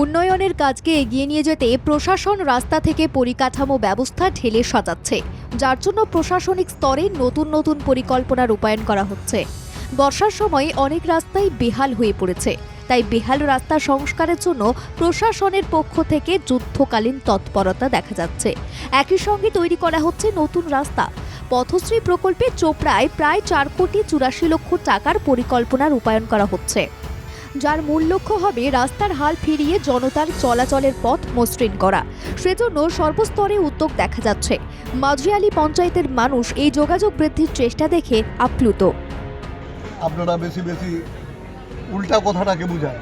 উন্নয়নের কাজকে এগিয়ে নিয়ে যেতে প্রশাসন রাস্তা থেকে পরিকাঠামো ব্যবস্থা ঢেলে সাজাচ্ছে, যার জন্য প্রশাসনিক স্তরে নতুন নতুন পরিকল্পনা রূপায়ণ করা হচ্ছে। বর্ষার সময় অনেক রাস্তাই বেহাল হয়ে পড়েছে, তাই বেহাল রাস্তা সংস্কারের জন্য প্রশাসনের পক্ষ থেকে যুদ্ধকালীন তৎপরতা দেখা যাচ্ছে। একই সঙ্গে তৈরি করা হচ্ছে নতুন রাস্তা। পথশ্রী প্রকল্পে চোপড়ায় প্রায় চার কোটি চুরাশি লক্ষ টাকার পরিকল্পনা রূপায়ণ করা হচ্ছে। যার মূল লক্ষ্য হবে রাস্তার হাল ফিরিয়ে জনতার চলাচলের পথ মসৃণ করা। সেজন্য সর্বস্তরে উদ্যোগ দেখা যাচ্ছে। মাঝিয়ালি পঞ্চায়েতের মানুষ এই যোগাযোগ বৃদ্ধির চেষ্টা দেখে আপ্লুত। আপনারা বেশি বেশি উল্টা কথাটাকে বোঝায়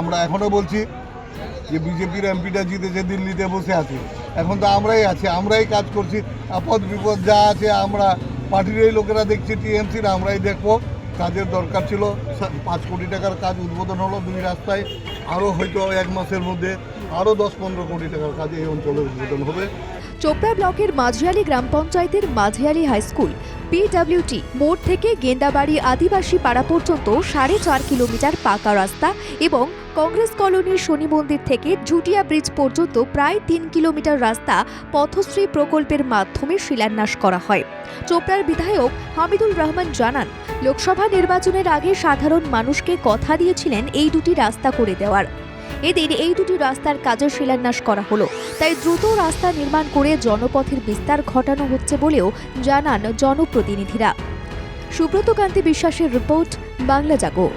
আমরা এখনও বলছি যে বিজেপির এমপিটা জিতেছে, দিল্লিতে বসে আছে। এখন তো আমরাই আছি, আমরাই কাজ করছি। আপদ বিপদ যা আছে আমরা পার্টিরই লোকেরা দেখছি, টিএমসির আমরাই দেখব। কাজের দরকার ছিল। পাঁচ কোটি টাকার কাজ উদ্বোধন হলো দুই রাস্তায়। আরও হয়তো এক মাসের মধ্যে আরও দশ পনেরো কোটি টাকার কাজ এই অঞ্চলে উদ্বোধন হবে। চোপড়া ব্লকের মাঝিয়ালি গ্রাম পঞ্চায়েতের মাঝিয়ালি হাই স্কুল, পিডব্লিউটি, মোড় থেকে গেন্দাবাড়ি আদিবাসী পাড়া পর্যন্ত সাড়ে চার কিলোমিটার পাকা রাস্তা এবং কংগ্রেস কলোনির শনি মন্দির থেকে ঝুটিয়া ব্রিজ পর্যন্ত প্রায় তিন কিলোমিটার রাস্তা পথশ্রী প্রকল্পের মাধ্যমে শিলান্যাস করা হয়। চোপড়ার বিধায়ক হামিদুল রহমান জানান, লোকসভা নির্বাচনের আগে সাধারণ মানুষকে কথা দিয়েছিলেন এই দুটি রাস্তা করে দেওয়ার। এদিন এই দুটি রাস্তার কাজের শিলান্যাস করা হলো। তাই দ্রুত রাস্তা নির্মাণ করে জনপথের বিস্তার ঘটানো হচ্ছে বলেও জানান জনপ্রতিনিধিরা। সুব্রত কান্তি বিশ্বাসের রিপোর্ট, বাংলা জাগো।